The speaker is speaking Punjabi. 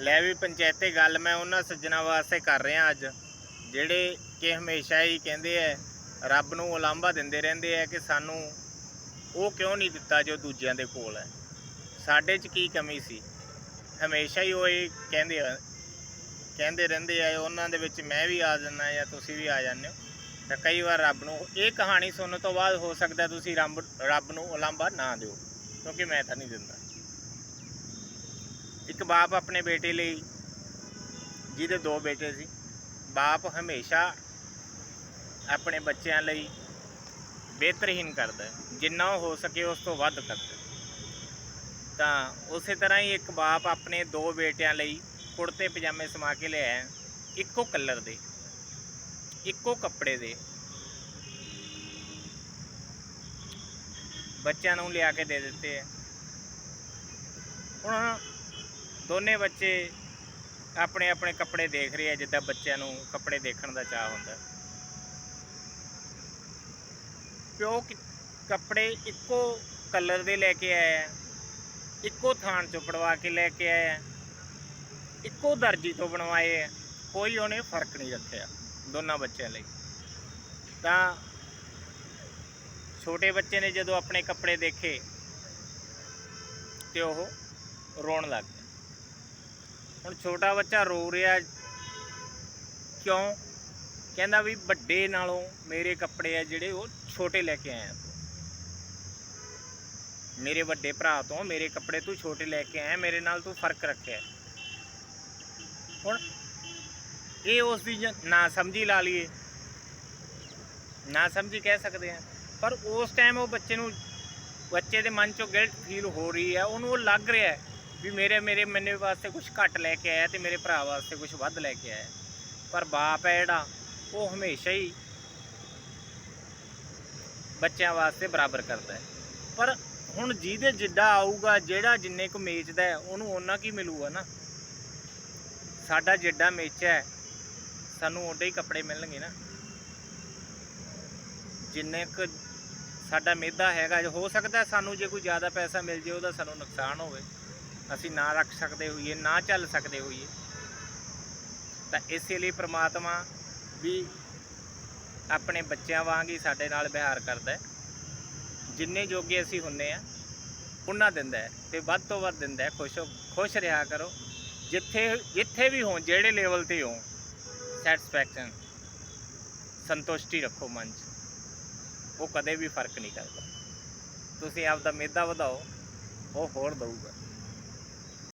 ਲੈ ਵੀ ਪੰਚਾਇਤੇ ਗੱਲ, ਮੈਂ ਉਹਨਾਂ ਸੱਜਣਾ ਵਾਸਤੇ ਕਰ ਰਿਹਾ ਅੱਜ, ਜਿਹੜੇ ਕਿ ਹਮੇਸ਼ਾ ਹੀ ਕਹਿੰਦੇ ਐ ਰੱਬ ਨੂੰ ਉਲਾਂਭਾ ਦਿੰਦੇ ਰਹਿੰਦੇ ਐ ਕਿ ਸਾਨੂੰ ਉਹ ਕਿਉਂ ਨਹੀਂ ਦਿੱਤਾ ਜੋ ਦੂਜਿਆਂ ਦੇ ਕੋਲ ਹੈ। ਸਾਡੇ 'ਚ ਕੀ ਕਮੀ ਸੀ? ਹਮੇਸ਼ਾ ਹੀ ਉਹ ਇਹ ਕਹਿੰਦੇ ਆ, ਕਹਿੰਦੇ ਰਹਿੰਦੇ ਆ, ਉਹਨਾਂ ਦੇ ਵਿੱਚ ਮੈਂ ਵੀ ਆ ਜਾਂਦਾ ਜਾਂ ਤੁਸੀਂ ਵੀ ਆ ਜਾਂਦੇ ਹੋ, ਤਾਂ ਕਈ ਵਾਰ ਰੱਬ ਨੂੰ ਇਹ ਕਹਾਣੀ ਸੁਣਨ ਤੋਂ ਬਾਅਦ ਹੋ ਸਕਦਾ ਤੁਸੀਂ ਰੱਬ ਰੱਬ ਨੂੰ ਉਲਾਂਭਾ ਨਾ ਦਿਓ, ਕਿਉਂਕਿ ਮੈਂ ਤਾਂ ਨਹੀਂ ਦਿੰਦਾ। ਇੱਕ ਬਾਪ ਆਪਣੇ ਬੇਟੇ ਲਈ, ਜਿਹਦੇ ਦੋ ਬੇਟੇ ਸੀ, ਬਾਪ ਹਮੇਸ਼ਾ ਆਪਣੇ ਬੱਚਿਆਂ ਲਈ ਬਿਹਤਰੀਨ ਕਰਦਾ ਜਿੰਨਾ ਉਹ ਹੋ ਸਕੇ ਉਸ ਤੋਂ ਵੱਧ ਕਰਦਾ ਤਾਂ ਉਸੇ ਤਰ੍ਹਾਂ ਹੀ ਇੱਕ ਬਾਪ ਆਪਣੇ ਦੋ ਬੇਟਿਆਂ ਲਈ ਕੁੜਤੇ ਪਜਾਮੇ ਸਮਾ ਕੇ ਲਿਆਇਆ ਇੱਕੋ ਕਲਰ ਦੇ, ਇੱਕੋ ਕੱਪੜੇ ਦੇ। ਬੱਚਿਆਂ ਨੂੰ ਲਿਆ ਕੇ ਦੇ ਦਿੱਤੇ ਹੈ। ਹੁਣ ਦੋਨੇ ਬੱਚੇ ਆਪਣੇ ਆਪਣੇ ਕੱਪੜੇ ਦੇਖ ਰਹੇ ਆ, ਜਿੱਦਾਂ ਬੱਚਿਆਂ ਨੂੰ ਕੱਪੜੇ ਦੇਖਣ ਦਾ ਚਾਹ ਹੁੰਦਾ। ਪਿਓ ਕੱਪੜੇ ਇੱਕੋ ਕਲਰ ਦੇ ਲੈ ਕੇ ਆਇਆ ਇੱਕੋ ਥਾਨ ਚੋਂ ਪੜਵਾ ਕੇ ਲੈ ਕੇ ਆਇਆ ਇੱਕੋ ਦਰਜੀ ਤੋਂ ਬਣਵਾਏ ਆ ਕੋਈ ਉਹਨੇ ਫ਼ਰਕ ਨਹੀਂ ਰੱਖਿਆ ਦੋਨਾਂ ਬੱਚਿਆਂ ਲਈ। ਤਾਂ ਛੋਟੇ ਬੱਚੇ ਨੇ ਜਦੋਂ ਆਪਣੇ ਕੱਪੜੇ ਦੇਖੇ ਤੇ ਉਹ ਰੋਣ ਲੱਗ ਗਿਆ ਹੁਣ ਛੋਟਾ ਬੱਚਾ ਰੋ ਰਿਹਾ। ਕਿਉਂ? ਕਹਿੰਦਾ ਵੀ ਵੱਡੇ ਨਾਲੋਂ ਮੇਰੇ ਕੱਪੜੇ ਆ ਜਿਹੜੇ ਉਹ ਛੋਟੇ ਲੈ ਕੇ ਆਇਆ। ਤੂੰ ਮੇਰੇ ਵੱਡੇ ਭਰਾ ਤੋਂ ਮੇਰੇ ਕੱਪੜੇ ਤੂੰ ਛੋਟੇ ਲੈ ਕੇ ਆਇਆ, ਮੇਰੇ ਨਾਲ ਤੂੰ ਫ਼ਰਕ ਰੱਖਿਆ। ਹੁਣ ਇਹ ਉਸ ਦੀ ਨਾ ਸਮਝੀ ਲਾ ਲਈਏ। ਨਾ ਸਮਝੀ ਕਹਿ ਸਕਦੇ ਆ। ਪਰ ਉਸ ਟਾਈਮ ਉਹ ਬੱਚੇ ਨੂੰ, ਬੱਚੇ ਦੇ ਮਨ ਚੋਂ ਗਿਲਟ ਫੀਲ ਹੋ ਰਹੀ ਹੈ, ਉਹਨੂੰ ਉਹ ਲੱਗ ਰਿਹਾ ਹੈ। ਵੀ ਮੇਰੇ ਮੇਰੇ ਮੇਰੇ ਵਾਸਤੇ ਕੁਝ ਘੱਟ ਲੈ ਕੇ ਆਇਆ ਤੇ ਮੇਰੇ ਭਰਾ ਵਾਸਤੇ ਕੁਝ ਵੱਧ ਲੈ ਕੇ ਆਇਆ। ਪਰ ਬਾਪ ਹੈ ਜਿਹੜਾ, ਉਹ ਹਮੇਸ਼ਾ ਹੀ ਬੱਚਿਆਂ ਵਾਸਤੇ ਬਰਾਬਰ ਕਰਦਾ ਹੈ। ਪਰ ਹੁਣ ਜਿਹਦੇ ਜਿੱਡਾ ਆਊਗਾ, ਜਿਹੜਾ ਜਿੰਨੇ ਕੁ ਮੇਚਦਾ ਹੈ, ਉਹਨੂੰ ਉਹਨਾਂ ਕੀ ਮਿਲੂਗਾ ਨਾ? ਸਾਡਾ ਜਿੱਡਾ ਮੇਚਿਆ ਹੈ, ਸਾਨੂੰ ਓਡੇ ਹੀ ਕੱਪੜੇ ਮਿਲਣਗੇ ਨਾ। ਜਿੰਨੇ ਕੁ ਸਾਡਾ ਮਿਹਦਾ ਹੈਗਾ, ਹੋ ਸਕਦਾ ਸਾਨੂੰ ਜੇ ਕੋਈ ਜ਼ਿਆਦਾ ਪੈਸਾ ਮਿਲ ਜੇ, ਉਹਦਾ ਸਾਨੂੰ ਨੁਕਸਾਨ ਹੋਵੇ। ਅਸੀਂ ਨਾ ਰੱਖ ਸਕਦੇ ਹੋਈਏ, ਨਾ ਚੱਲ ਸਕਦੇ ਹੋਈਏ। ਤਾਂ ਇਸੇ ਲਈ ਪ੍ਰਮਾਤਮਾ ਵੀ ਆਪਣੇ ਬੱਚਿਆਂ ਵਾਂਗ ਹੀ ਸਾਡੇ ਨਾਲ ਵਿਹਾਰ ਕਰਦਾ ਹੈ। ਜਿੰਨੇ ਜੋਗੇ ਅਸੀਂ ਹੁੰਨੇ ਆ, ਉਹਨਾਂ ਦਿੰਦਾ ਹੈ ਤੇ ਵੱਧ ਤੋਂ ਵੱਧ ਦਿੰਦਾ ਹੈ। ਖੁਸ਼ ਹੋ, ਖੁਸ਼ ਰਿਹਾ ਕਰੋ। ਜਿੱਥੇ ਜਿੱਥੇ ਵੀ ਹੋ ਜਿਹੜੇ ਲੈਵਲ ਤੇ ਹੋ ਸੈਟੀਸਫੈਕਸ਼ਨ ਸੰਤੁਸ਼ਟੀ ਰੱਖੋ ਮਨ 'ਚ। ਉਹ ਕਦੇ ਵੀ ਫ਼ਰਕ ਨਹੀਂ ਕਰਦਾ। ਤੁਸੀਂ ਆਪਦਾ ਮੇਦਾ ਵਧਾਓ, ਉਹ ਹੋਰ ਦਊਗਾ।